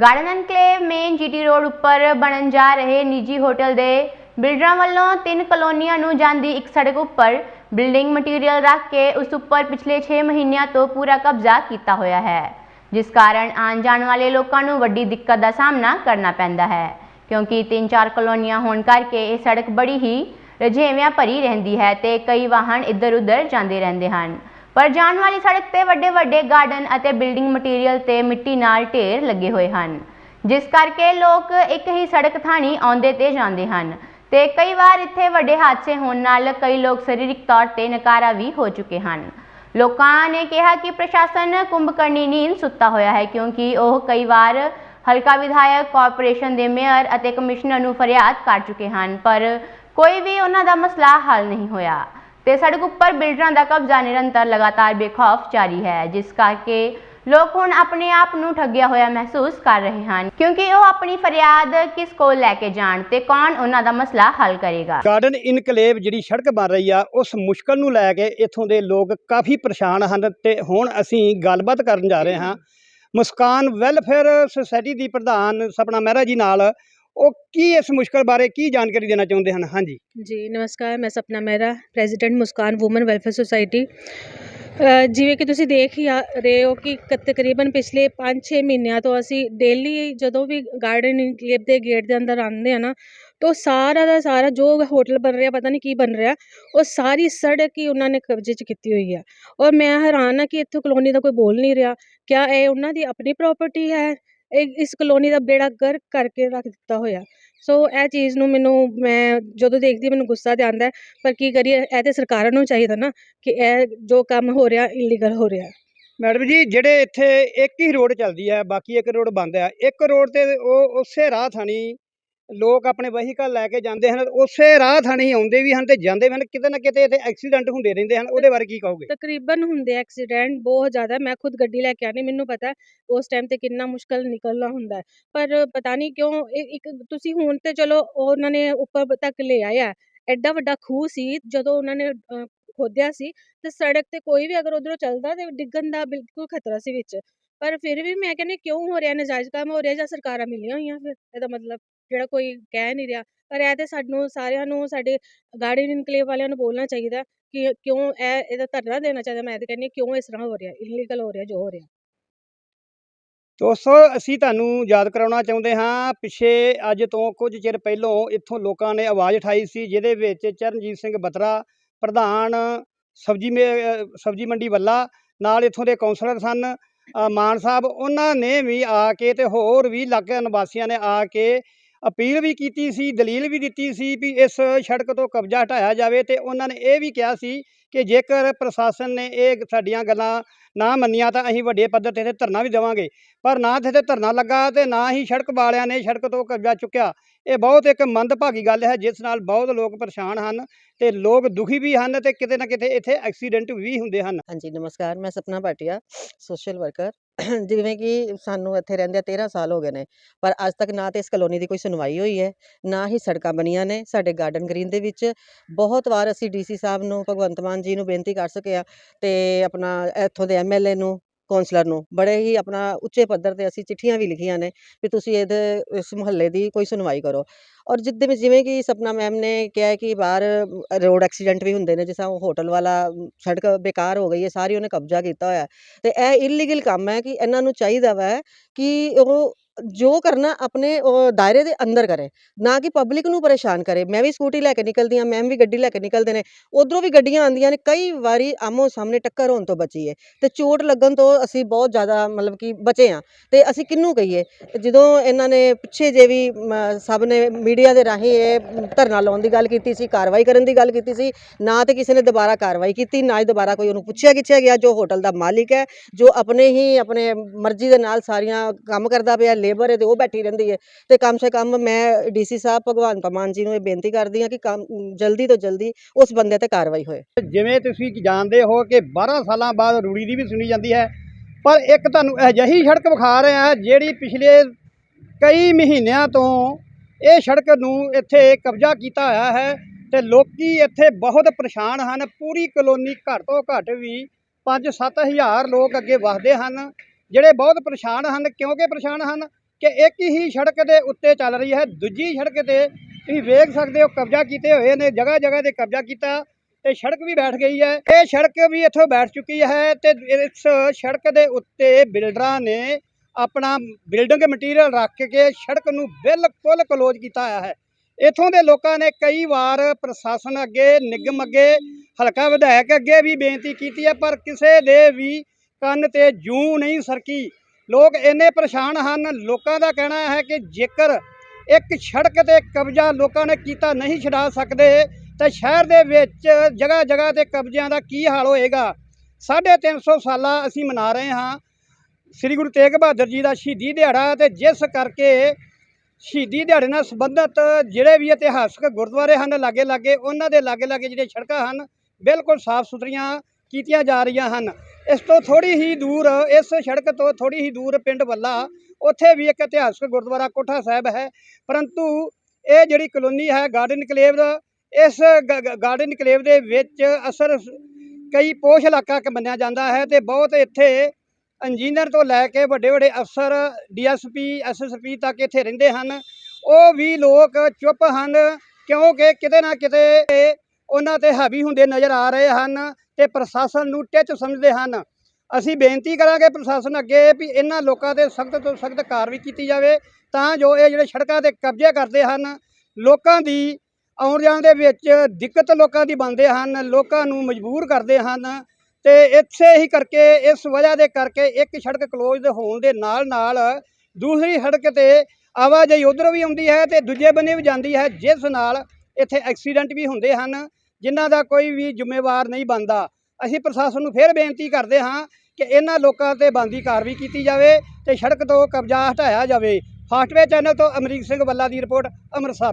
Garden enclave main GT road ਉੱਪਰ ਬਣਨ ਜਾ ਰਹੇ ਨਿੱਜੀ ਹੋਟਲ ਦੇ ਬਿਲਡਰਾਂ ਵੱਲੋਂ ਤਿੰਨ ਕਲੋਨੀਆਂ ਨੂੰ ਜਾਂਦੀ ਇੱਕ ਸੜਕ ਉੱਪਰ ਬਿਲਡਿੰਗ ਮਟੀਰੀਅਲ ਰੱਖ ਕੇ ਉਸ ਉੱਪਰ ਪਿਛਲੇ 6 ਮਹੀਨਿਆਂ ਤੋਂ ਪੂਰਾ ਕਬਜ਼ਾ ਕੀਤਾ ਹੋਇਆ ਹੈ, ਜਿਸ ਕਾਰਨ ਆਉਣ ਜਾਣ ਵਾਲੇ ਲੋਕਾਂ ਨੂੰ ਵੱਡੀ ਦਿੱਕਤ ਦਾ ਸਾਹਮਣਾ ਕਰਨਾ ਪੈਂਦਾ ਹੈ, ਕਿਉਂਕਿ ਤਿੰਨ ਚਾਰ ਕਲੋਨੀਆਂ ਹੋਣ ਕਰਕੇ ਇਹ ਸੜਕ ਬੜੀ ਹੀ ਰਜੇਵਿਆਂ ਭਰੀ ਰਹਿੰਦੀ ਹੈ ਤੇ ਕਈ ਵਾਹਨ ਇੱਧਰ ਉੱਧਰ ਜਾਂਦੇ ਰਹਿੰਦੇ ਹਨ। ਪਰ ਜਾਣ ਵਾਲੀ ਸੜਕ ਤੇ ਵੱਡੇ ਵੱਡੇ ਗਾਰਡਨ ਅਤੇ ਬਿਲਡਿੰਗ ਮਟੀਰੀਅਲ ਤੇ ਮਿੱਟੀ ਨਾਲ ਢੇਰ ਲੱਗੇ ਹੋਏ ਹਨ। ਜਿਸ ਕਰਕੇ ਲੋਕ ਇੱਕ ਹੀ ਸੜਕ ਥਾਣੀ ਆਉਂਦੇ ਤੇ ਜਾਂਦੇ ਹਨ ਤੇ ਕਈ ਵਾਰ ਇੱਥੇ ਵੱਡੇ ਹਾਦਸੇ ਹੋਣ ਨਾਲ ਕਈ ਲੋਕ ਸਰੀਰਕ ਤੌਰ ਤੇ ਨਕਾਰਾ ਵੀ ਹੋ ਚੁੱਕੇ ਹਨ। ਲੋਕਾਂ ਨੇ ਕਿਹਾ ਕਿ ਪ੍ਰਸ਼ਾਸਨ ਕੁੰਭਕਰਨੀ ਨੀਂਦ ਸੁੱਤਾ ਹੋਇਆ ਹੈ ਕਿਉਂਕਿ ਉਹ ਕਈ ਵਾਰ ਹਲਕਾ ਵਿਧਾਇਕ ਕਾਰਪੋਰੇਸ਼ਨ ਦੇ ਮੇਅਰ ਅਤੇ ਕਮਿਸ਼ਨਰ ਨੂੰ ਫਰਿਆਦ ਕਰ ਚੁੱਕੇ ਹਨ, ਪਰ ਕੋਈ ਵੀ ਉਹਨਾਂ ਦਾ ਮਸਲਾ ਹੱਲ ਨਹੀਂ ਹੋਇਆ। ਤੇ ਸੜਕ ਉੱਪਰ ਬਿਲਡਰਾਂ ਦਾ ਕਬਜ਼ਾ ਨਿਰੰਤਰ ਲਗਾਤਾਰ ਬੇਖੌਫ ਜਾਰੀ ਹੈ, ਜਿਸ ਕਰਕੇ ਲੋਕ ਹੁਣ ਆਪਣੇ ਆਪ ਨੂੰ ਠੱਗਿਆ ਹੋਇਆ ਮਹਿਸੂਸ ਕਰ ਰਹੇ ਹਨ। ਕਿਉਂਕਿ ਉਹ ਆਪਣੀ ਫਰਿਆਦ ਕਿਸ ਕੋਲ ਲੈ ਕੇ ਜਾਣ ਤੇ ਕੌਣ ਉਹਨਾਂ ਦਾ ਮਸਲਾ ਹੱਲ ਕਰੇਗਾ? ਗਾਰਡਨ ਇਨਕਲੇਵ ਜਿਹੜੀ ਸੜਕ ਬਣ ਰਹੀ ਆ, ਉਸ ਮੁਸ਼ਕਲ ਨੂੰ ਲੈ ਕੇ ਇੱਥੋਂ ਦੇ ਲੋਕ ਕਾਫੀ ਪਰੇਸ਼ਾਨ ਹਨ ਤੇ ਹੁਣ ਅਸੀਂ ਗੱਲਬਾਤ ਕਰਨ ਜਾ ਰਹੇ ਹਾਂ। ਮੁਸਕਾਨ ਵੈਲਫੇਅਰ ਸੁਸਾਇਟੀ ਦੀ ਪ੍ਰਧਾਨ ਸਪਨਾ ਮਹਿਰਾ ਜੀ ਨਾਲ ਉਹ ਕੀ ਇਸ ਮੁਸ਼ਕਲ ਬਾਰੇ ਕੀ ਜਾਣਕਾਰੀ ਦੇਣਾ ਚਾਹੁੰਦੇ ਹਨ? ਹਾਂਜੀ। ਜੀ, ਨਮਸਕਾਰ, ਮੈਂ Sapna Mehra, president Muskan woman welfare society. ਜਿਵੇਂ ਕਿ ਤੁਸੀਂ ਦੇਖ ਹੀ ਆ ਰਹੇ ਹੋ ਕਿ ਕ- ਤਕਰੀਬਨ ਪਿਛਲੇ 5-6 ਮਹੀਨਿਆਂ ਤੋਂ ਅਸੀਂ ਡੇਲੀ ਜਦੋਂ ਵੀ ਗਾਰਡਨ ਇਨਕਲੇਵ ਦੇ ਗੇਟ ਦੇ ਅੰਦਰ ਆਉਂਦੇ ਆ ਨਾ, ਤਾਂ ਸਾਰਾ ਦਾ ਸਾਰਾ ਜੋ ਹੋਟਲ ਬਣ ਰਿਹਾ, ਪਤਾ ਨਹੀਂ ਕੀ ਬਣ ਰਿਹਾ, ਉਹ ਸਾਰੀ ਸੜਕ ਹੀ ਉਹਨਾਂ ਨੇ ਕਬਜ਼ੇ 'ਚ ਕੀਤੀ ਹੋਈ ਹੈ ਔਰ ਮੈਂ ਹੈਰਾਨ ਆ ਕਿ ਇੱਥੋਂ ਕਲੋਨੀ ਦਾ ਕੋਈ ਬੋਲ ਨਹੀਂ ਰਿਹਾ। ਕਿਆ ਇਹ ਉਹਨਾਂ ਦੀ ਆਪਣੀ ਪ੍ਰਾਪਰਟੀ ਹੈ? ਇਹ ਇਸ ਕਲੋਨੀ ਦਾ ਬੇੜਾ ਗਰਕ ਕਰਕੇ ਰੱਖ ਦਿੱਤਾ ਹੋਇਆ। ਸੋ ਇਹ ਚੀਜ਼ ਨੂੰ ਮੈਨੂੰ, ਮੈਂ ਜਦੋਂ ਦੇਖਦੀ ਮੈਨੂੰ ਗੁੱਸਾ ਤੇ ਆਉਂਦਾ ਪਰ ਕੀ ਕਰੀਏ, ਇਹ ਤਾਂ ਸਰਕਾਰਾਂ ਨੂੰ ਚਾਹੀਦਾ ਨਾ ਕਿ ਇਹ ਜੋ ਕੰਮ ਹੋ ਰਿਹਾ ਇਲੀਗਲ ਹੋ ਰਿਹਾ। ਮੈਡਮ ਜੀ, ਜਿਹੜੇ ਇੱਥੇ ਇੱਕ ਹੀ ਰੋਡ ਚੱਲਦੀ ਹੈ, ਬਾਕੀ ਇੱਕ ਰੋਡ ਬੰਦ ਹੈ। ਇੱਕ ਰੋਡ ਤੇ ਉਹ, ਉਸੇ ਰਾਹ ਥਾਣੀ ਲੋਕ ਆਪਣੇ ਵਹੀਕਲ ਲੈ ਕੇ ਜਾਂਦੇ ਹਨ, ਉਸੇ ਰਾਹ ਥਾਣੀ ਆਉਂਦੇ ਵੀ ਹਨ ਤੇ ਜਾਂਦੇ ਵੀ ਹਨ, ਕਿਤੇ ਨਾ ਕਿਤੇ ਇੱਥੇ ਐਕਸੀਡੈਂਟ ਹੁੰਦੇ ਰਹਿੰਦੇ ਹਨ, ਉਹਦੇ ਬਾਰੇ ਕੀ ਕਹੋਗੇ? ਤਕਰੀਬਨ ਹੁੰਦੇ ਐਕਸੀਡੈਂਟ ਬਹੁਤ ਜ਼ਿਆਦਾ, ਮੈਂ ਖੁਦ ਗੱਡੀ ਲੈ ਕੇ ਆਣੀ ਮੈਨੂੰ ਪਤਾ ਉਸ ਟਾਈਮ ਤੇ ਕਿੰਨਾ ਮੁਸ਼ਕਲ ਨਿਕਲਣਾ ਹੁੰਦਾ ਪਰ ਪਤਾ ਨਹੀਂ ਕਿਉਂ ਇੱਕ ਤੁਸੀਂ ਹੁਣ ਤੇ ਚਲੋ ਉਹਨਾਂ ਨੇ ਉੱਪਰ ਤੱਕ ਲੈ ਆਇਆ, ਐਡਾ ਵੱਡਾ ਖੂਹ ਸੀ, ਜਦੋਂ ਉਹਨਾਂ ਨੇ ਖੋਦਿਆ ਸੀ, ਤੇ ਸੜਕ ਤੇ ਕੋਈ ਵੀ ਅਗਰ ਉਧਰੋਂ ਚੱਲਦਾ ਤੇ ਡਿੱਗਣ ਦਾ ਬਿਲਕੁਲ ਖਤਰਾ ਸੀ ਵਿੱਚ, ਪਰ ਫਿਰ ਵੀ ਮੈਂ ਕਹਿੰਦੀ ਕਿਉਂ ਹੋ ਰਿਹਾ, ਨਜਾਇਜ਼ ਕੰਮ ਹੋ ਰਿਹਾ ਜਾਂ ਸਰਕਾਰਾਂ ਮਿਲੀਆਂ ਹੋਈਆਂ ਫਿਰ, ਇਹਦਾ ਮਤਲਬ ਜਿਹੜਾ ਕੋਈ ਕਹਿ ਨਹੀਂ ਰਿਹਾ, ਪਰ ਇਹ ਤੇ ਸਾਨੂੰ ਸਾਰਿਆਂ ਨੂੰ, ਸਾਡੇ ਗਾਰਡਨ ਇਨਕਲੇਵ ਵਾਲਿਆਂ ਨੂੰ ਬੋਲਣਾ ਚਾਹੀਦਾ ਕਿ ਕਿਉਂ ਇਹ, ਇਹਦਾ ਧਰਨਾ ਦੇਣਾ ਚਾਹੀਦਾ, ਮੈਂ ਤਾਂ ਕਹਿੰਦੀ ਕਿਉਂ ਇਸ ਤਰ੍ਹਾਂ ਹੋ ਰਿਹਾ ਇਲੀਗਲ ਹੋ ਰਿਹਾ, ਜੋ ਹੋ ਰਿਹਾ। ਦੋਸਤੋ ਅਸੀਂ ਤੁਹਾਨੂੰ ਯਾਦ ਕਰਾਉਣਾ ਚਾਹੁੰਦੇ ਹਾਂ, ਪਿਛੇ ਅੱਜ ਤੋਂ ਕੁਝ ਚਿਰ ਪਹਿਲਾਂ ਇੱਥੋਂ ਲੋਕਾਂ ਨੇ ਆਵਾਜ਼ ਉਠਾਈ ਸੀ, ਜਿਹਦੇ ਵਿੱਚ ਚਰਨਜੀਤ ਸਿੰਘ ਬਤਰਾ ਪ੍ਰਧਾਨ ਸਬਜੀ ਸਬਜੀ ਮੰਡੀ ਵੱਲਾ, ਨਾਲ ਇੱਥੋਂ ਦੇ ਕੌਂਸਲਰ ਸਨ ਮਾਨ ਸਾਹਿਬ, ਉਹਨਾਂ ਨੇ ਵੀ ਆ ਕੇ ਤੇ ਹੋਰ ਵੀ ਇਲਾਕੇ ਨਿਵਾਸੀਆਂ ਨੇ ਆ ਕੇ ਅਪੀਲ ਵੀ ਕੀਤੀ ਸੀ, ਦਲੀਲ ਵੀ ਦਿੱਤੀ ਸੀ ਵੀ ਇਸ ਸੜਕ ਤੋਂ ਕਬਜ਼ਾ ਹਟਾਇਆ ਜਾਵੇ ਤੇ ਉਹਨਾਂ ਨੇ ਇਹ ਵੀ ਕਿਹਾ ਸੀ ਕਿ ਜੇਕਰ ਪ੍ਰਸ਼ਾਸਨ ਨੇ ਇਹ ਸਾਡੀਆਂ ਗੱਲਾਂ ਨਾ ਮੰਨੀਆਂ ਤਾਂ ਅਸੀਂ ਵੱਡੇ ਪੱਧਰ ਤੇ ਧਰਨਾ ਵੀ ਦੇਵਾਂਗੇ। ਪਰ ਨਾ ਇੱਥੇ ਧਰਨਾ ਲੱਗਾ ਤੇ ਨਾ ਹੀ ਸੜਕ ਵਾਲਿਆਂ ਨੇ ਸੜਕ ਤੋਂ ਕਬਜ਼ਾ ਚੁੱਕਿਆ। ਇਹ ਬਹੁਤ ਇੱਕ ਮੰਦਭਾਗੀ ਗੱਲ ਹੈ ਜਿਸ ਨਾਲ ਬਹੁਤ ਲੋਕ ਪਰੇਸ਼ਾਨ ਹਨ ਤੇ ਲੋਕ ਦੁਖੀ ਵੀ ਹਨ ਤੇ ਕਿਤੇ ਨਾ ਕਿਤੇ ਇੱਥੇ ਐਕਸੀਡੈਂਟ ਵੀ ਹੁੰਦੇ ਹਨ। ਹਾਂਜੀ, ਨਮਸਕਾਰ, ਮੈਂ ਸਪਨਾ ਭਾਟੀਆ ਸੋਸ਼ਲ ਵਰਕਰ ਜਿਵੇਂ ਕਿ ਸਾਨੂੰ ਇੱਥੇ ਰਹਿੰਦੇ 13 ਸਾਲ ਹੋ ਗਏ ਨੇ, ਪਰ ਅੱਜ ਤੱਕ ਨਾ ਤਾਂ ਇਸ ਕਲੋਨੀ ਦੀ ਕੋਈ ਸੁਣਵਾਈ ਹੋਈ ਹੈ, ਨਾ ਹੀ ਸੜਕਾਂ ਬਣੀਆਂ ਨੇ। ਸਾਡੇ ਗਾਰਡਨ ਗ੍ਰੀਨ ਦੇ ਵਿੱਚ ਬਹੁਤ ਵਾਰ ਅਸੀਂ ਡੀਸੀ ਸਾਹਿਬ ਨੂੰ, ਭਗਵੰਤ ਮਾਨ ਜੀ ਨੂੰ ਬੇਨਤੀ ਕਰ ਸਕੇ ਹਾਂ ਅਤੇ ਆਪਣਾ ਇੱਥੋਂ ਦੇ ਐਮਐਲਏ ਨੂੰ ਕੌਂਸਲਰ ਨੂੰ ਬੜੇ ਹੀ ਆਪਣਾ ਉੱਚੇ ਪੱਧਰ ਤੇ ਅਸੀਂ ਚਿੱਠੀਆਂ ਵੀ ਲਿਖੀਆਂ ਨੇ ਵੀ ਤੁਸੀਂ ਇਹਦੇ, ਇਸ ਮੁਹੱਲੇ ਦੀ ਕੋਈ ਸੁਣਵਾਈ ਕਰੋ ਔਰ ਜਿੱਦੇ ਵਿੱਚ ਜਿਵੇਂ ਕਿ ਸਪਨਾ ਮੈਮ ਨੇ ਕਿਹਾ ਕਿ ਬਾਹਰ ਰੋਡ ਐਕਸੀਡੈਂਟ ਵੀ ਹੁੰਦੇ ਨੇ, ਜਿਸ ਤਰ੍ਹਾਂ ਉਹ ਹੋਟਲ ਵਾਲਾ ਸੜਕ ਬੇਕਾਰ ਹੋ ਗਈ ਹੈ, ਸਾਰੀ ਉਹਨੇ ਕਬਜ਼ਾ ਕੀਤਾ ਹੋਇਆ ਹੈ। ਤੇ ਇਹ ਇਲੀਗਲ ਕੰਮ ਹੈ ਕਿ ਇਹਨਾਂ ਨੂੰ ਚਾਹੀਦਾ ਵਾ ਕਿ ਉਹ ਜੋ ਕਰਨਾ ਆਪਣੇ ਉਹ ਦਾਇਰੇ ਦੇ ਅੰਦਰ ਕਰੇ, ਨਾ ਕਿ ਪਬਲਿਕ ਨੂੰ ਪਰੇਸ਼ਾਨ ਕਰੇ। ਮੈਂ ਵੀ ਸਕੂਟੀ ਲੈ ਕੇ ਨਿਕਲਦੀ ਹਾਂ ਮੈਮ ਵੀ ਗੱਡੀ ਲੈ ਕੇ ਨਿਕਲਦੇ ਨੇ। ਉਧਰੋਂ ਵੀ ਗੱਡੀਆਂ ਆਉਂਦੀਆਂ ਨੇ, ਕਈ ਵਾਰੀ ਆਮੋ ਸਾਹਮਣੇ ਟੱਕਰ ਹੋਣ ਤੋਂ ਬਚੀ ਹੈ ਤੇ ਚੋਟ ਲੱਗਣ ਤੋਂ ਅਸੀਂ ਬਹੁਤ ਜ਼ਿਆਦਾ ਮਤਲਬ ਕਿ ਬਚੇ ਹਾਂ। ਤੇ ਅਸੀਂ ਕਿਹਨੂੰ ਕਹੀਏ? ਜਦੋਂ ਇਹਨਾਂ ਨੇ ਪਿੱਛੇ ਜੇ ਵੀ ਸਭ ਨੇ ਮੀਡੀਆ ਦੇ ਰਾਹੀਂ ਇਹ ਧਰਨਾ ਲਾਉਣ ਦੀ ਗੱਲ ਕੀਤੀ ਸੀ, ਕਾਰਵਾਈ ਕਰਨ ਦੀ ਗੱਲ ਕੀਤੀ ਸੀ, ਨਾ ਤੇ ਕਿਸੇ ਨੇ ਦੁਬਾਰਾ ਕਾਰਵਾਈ ਕੀਤੀ, ਨਾ ਹੀ ਦੁਬਾਰਾ ਕੋਈ ਉਹਨੂੰ ਪੁੱਛਿਆ ਗਿੱਛਿਆ ਗਿਆ, ਜੋ ਹੋਟਲ ਦਾ ਮਾਲਿਕ ਹੈ, ਜੋ ਆਪਣੇ ਹੀ ਆਪਣੇ ਮਰਜ਼ੀ ਦੇ ਨਾਲ ਸਾਰੀਆਂ ਕੰਮ ਕਰਦਾ ਪਿਆ ਲੇਬਰ ਹੈ ਤੇ ਉਹ ਬੈਠੀ ਰਹਿੰਦੀ ਹੈ। ਤੇ ਕਮ ਸੇ ਕਮ ਮੈਂ ਡੀਸੀ ਸਾਹਿਬ, ਭਗਵੰਤ ਮਾਨ ਜੀ ਨੂੰ ਇਹ ਬੇਨਤੀ ਕਰਦੀ ਹਾਂ ਕਿ ਕੰਮ, ਜਲਦੀ ਤੋਂ ਜਲਦੀ ਉਸ ਬੰਦੇ ਤੇ ਕਾਰਵਾਈ ਹੋਏ। ਜਿਵੇਂ ਤੁਸੀਂ ਜਾਣਦੇ ਹੋ ਕਿ 12 ਸਾਲਾਂ ਬਾਅਦ ਰੂੜੀ ਦੀ ਵੀ ਸੁਣੀ ਜਾਂਦੀ ਹੈ, ਪਰ ਇੱਕ ਤੁਹਾਨੂੰ ਅਜਿਹੀ ਸੜਕ ਵਿਖਾ ਰਹੇ ਹਾਂ ਜਿਹੜੀ ਪਿਛਲੇ ਕਈ ਮਹੀਨਿਆਂ ਤੋਂ ਇਹ ਸੜਕ ਨੂੰ ਇੱਥੇ ਕਬਜ਼ਾ ਕੀਤਾ ਹੋਇਆ ਹੈ ਤੇ ਲੋਕੀ ਇੱਥੇ ਬਹੁਤ ਪਰੇਸ਼ਾਨ ਹਨ। ਪੂਰੀ ਕਲੋਨੀ ਘੱਟ ਤੋਂ ਘੱਟ ਵੀ 5-7 ਹਜ਼ਾਰ ਲੋਕ ਅੱਗੇ ਵਸਦੇ ਹਨ, ਜਿਹੜੇ ਬਹੁਤ ਪਰੇਸ਼ਾਨ ਹਨ। ਕਿਉਂਕਿ ਪਰੇਸ਼ਾਨ ਹਨ? ਕਿ ਇੱਕ ਹੀ ਸੜਕ ਦੇ ਉੱਤੇ ਚੱਲ ਰਹੀ ਹੈ। ਦੂਜੀ ਸੜਕ ਤੇ ਤੁਸੀਂ ਵੇਖ ਸਕਦੇ ਹੋ, ਕਬਜ਼ਾ ਕੀਤੇ ਹੋਏ ਨੇ ਜਗ੍ਹਾ ਜਗ੍ਹਾ ਤੇ ਕਬਜ਼ਾ ਕੀਤਾ ਤੇ ਸੜਕ ਵੀ ਬੈਠ ਗਈ ਹੈ। ਇਹ ਸੜਕ ਵੀ ਇੱਥੋਂ ਬੈਠ ਚੁੱਕੀ ਹੈ ਤੇ ਇਸ ਸੜਕ ਦੇ ਉੱਤੇ ਬਿਲਡਰਾਂ ਨੇ ਆਪਣਾ ਬਿਲਡਿੰਗ ਮਟੀਰੀਅਲ ਰੱਖ ਕੇ ਸੜਕ ਨੂੰ ਬਿਲਕੁਲ ਕਲੋਜ਼ ਕੀਤਾ ਹੋਇਆ ਹੈ। ਇੱਥੋਂ ਦੇ ਲੋਕਾਂ ਨੇ ਕਈ ਵਾਰ ਪ੍ਰਸ਼ਾਸਨ ਅੱਗੇ, ਨਿਗਮ ਅੱਗੇ, ਹਲਕਾ ਵਿਧਾਇਕ ਅੱਗੇ ਵੀ ਬੇਨਤੀ ਕੀਤੀ ਹੈ, ਪਰ ਕਿਸੇ ਦੇ ਵੀ ਕੰਨ ਤੇ ਜੂੰ ਨਹੀਂ ਸਰਕੀ। ਲੋਕ ਇੰਨੇ ਪਰੇਸ਼ਾਨ ਹਨ, ਲੋਕਾਂ ਦਾ ਕਹਿਣਾ ਹੈ ਕਿ ਜੇਕਰ ਇੱਕ ਸੜਕ ਤੇ ਕਬਜ਼ਾ ਲੋਕਾਂ ਨੇ ਕੀਤਾ ਨਹੀਂ ਛਡਾ ਸਕਦੇ, ਤਾਂ ਸ਼ਹਿਰ ਦੇ ਵਿੱਚ ਜਗ੍ਹਾ ਜਗ੍ਹਾ ਤੇ ਕਬਜ਼ਿਆਂ ਦਾ ਕੀ ਹਾਲ ਹੋਏਗਾ? 350 ਸਾਲਾ ਅਸੀਂ ਮਨਾ ਰਹੇ ਹਾਂ। ਸ੍ਰੀ ਗੁਰੂ ਤੇਗ ਬਹਾਦਰ ਜੀ ਦਾ ਸ਼ਹੀਦੀ ਦਿਹਾੜਾ ਤੇ ਜਿਸ ਕਰਕੇ ਸ਼ਹੀਦੀ ਦਿਹਾੜੇ ਨਾਲ ਸੰਬੰਧਿਤ ਜਿਹੜੇ ਵੀ ਇਤਿਹਾਸਕ ਗੁਰਦੁਆਰੇ ਹਨ ਲਾਗੇ ਲਾਗੇ ਉਹਨਾਂ ਦੇ ਲਾਗੇ ਲਾਗੇ ਜਿਹੜੇ ਸੜਕਾਂ ਹਨ, ਬਿਲਕੁਲ ਸਾਫ਼ ਸੁਥਰੀਆਂ ਕੀਤੀਆਂ ਜਾ ਰਹੀਆਂ ਹਨ। ਇਸ ਤੋਂ ਥੋੜੀ ਹੀ ਦੂਰ, ਇਸ ਸੜਕ ਤੋਂ ਥੋੜੀ ਹੀ ਦੂਰ ਪਿੰਡ ਵੱਲਾ, ਉੱਥੇ ਵੀ ਇੱਕ ਇਤਿਹਾਸਕ ਗੁਰਦੁਆਰਾ ਕੋਠਾ ਸਾਹਿਬ ਹੈ। ਪਰੰਤੂ ਇਹ ਜਿਹੜੀ ਕਲੋਨੀ ਹੈ ਗਾਰਡਨ ਕਲੇਵ ਇਸ ਗ- ਗਾਰਡਨ ਕਲੇਵ ਦੇ ਵਿੱਚ ਅਸਰ ਕਈ ਪੋਸ਼ ਇਲਾਕਾ ਮੰਨਿਆ ਜਾਂਦਾ ਹੈ ਤੇ ਬਹੁਤ ਇੱਥੇ ਇੰਜੀਨੀਅਰ ਤੋਂ ਲੈ ਕੇ ਵੱਡੇ ਵੱਡੇ ਅਫਸਰ ਡੀਐਸਪੀ ਐਸਐਸਪੀ ਤੱਕ ਇੱਥੇ ਰਹਿੰਦੇ ਹਨ। ਉਹ ਵੀ ਲੋਕ ਚੁੱਪ ਹਨ ਕਿਉਂਕਿ ਕਿਤੇ ਨਾ ਕਿਤੇ ਉਹਨਾਂ ਤੇ ਹਾਵੀ ਹੁੰਦੇ ਨਜ਼ਰ ਆ ਰਹੇ ਹਨ। ਤੇ ਪ੍ਰਸ਼ਾਸਨ ਨੂੰ ਟਿੱਚ ਸਮਝਦੇ ਹਨ। ਅਸੀਂ ਬੇਨਤੀ ਕਰਾਂਗੇ ਪ੍ਰਸ਼ਾਸਨ ਅੱਗੇ ਵੀ ਇਹਨਾਂ ਲੋਕਾਂ ਤੇ ਸਖਤ ਤੋਂ ਸਖਤ ਕਾਰਵਾਈ ਕੀਤੀ ਜਾਵੇ, ਤਾਂ ਜੋ ਇਹ ਜਿਹੜੇ ਸੜਕਾਂ ਤੇ ਕਬਜ਼ੇ ਕਰਦੇ ਹਨ, ਲੋਕਾਂ ਦੀ ਆਉਣ ਜਾਣ ਦੇ ਵਿੱਚ ਦਿੱਕਤ ਲੋਕਾਂ ਦੀ ਬਣਦੇ ਹਨ, ਲੋਕਾਂ ਨੂੰ ਮਜਬੂਰ ਕਰਦੇ ਹਨ। ਤੇ ਇਸੇ ਹੀ ਕਰਕੇ, ਇਸ ਵਜ੍ਹਾ ਦੇ ਕਰਕੇ ਇੱਕ ਸੜਕ ਕਲੋਜ਼ ਹੋਣ ਦੇ ਨਾਲ ਨਾਲ ਦੂਸਰੀ ਸੜਕ ਤੇ ਆਵਾਜਾਈ ਉਧਰ ਵੀ ਆਉਂਦੀ ਹੈ ਤੇ ਦੂਜੇ ਬੰਨੇ ਵੀ ਜਾਂਦੀ ਹੈ, ਜਿਸ ਨਾਲ ਇੱਥੇ ਐਕਸੀਡੈਂਟ ਵੀ ਹੁੰਦੇ ਹਨ। ਜਿਨ੍ਹਾਂ ਦਾ ਕੋਈ ਵੀ ਜ਼ਿੰਮੇਵਾਰ ਨਹੀਂ ਬਣਦਾ, ਅਸੀਂ ਪ੍ਰਸ਼ਾਸਨ ਨੂੰ ਫਿਰ ਬੇਨਤੀ ਕਰਦੇ ਹਾਂ ਕਿ ਇਹਨਾਂ ਲੋਕਾਂ ਤੇ ਬੰਦੀ ਕਾਰਵਾਈ ਕੀਤੀ ਜਾਵੇ ਤੇ ਸੜਕ ਤੋਂ ਕਬਜ਼ਾ ਹਟਾਇਆ ਜਾਵੇ। ਫਾਸਟਵੇ ਚੈਨਲ ਤੋਂ ਅਮਰੀਕ ਸਿੰਘ ਬੱਲਾ ਦੀ ਰਿਪੋਰਟ, ਅੰਮ੍ਰਿਤਸਰ।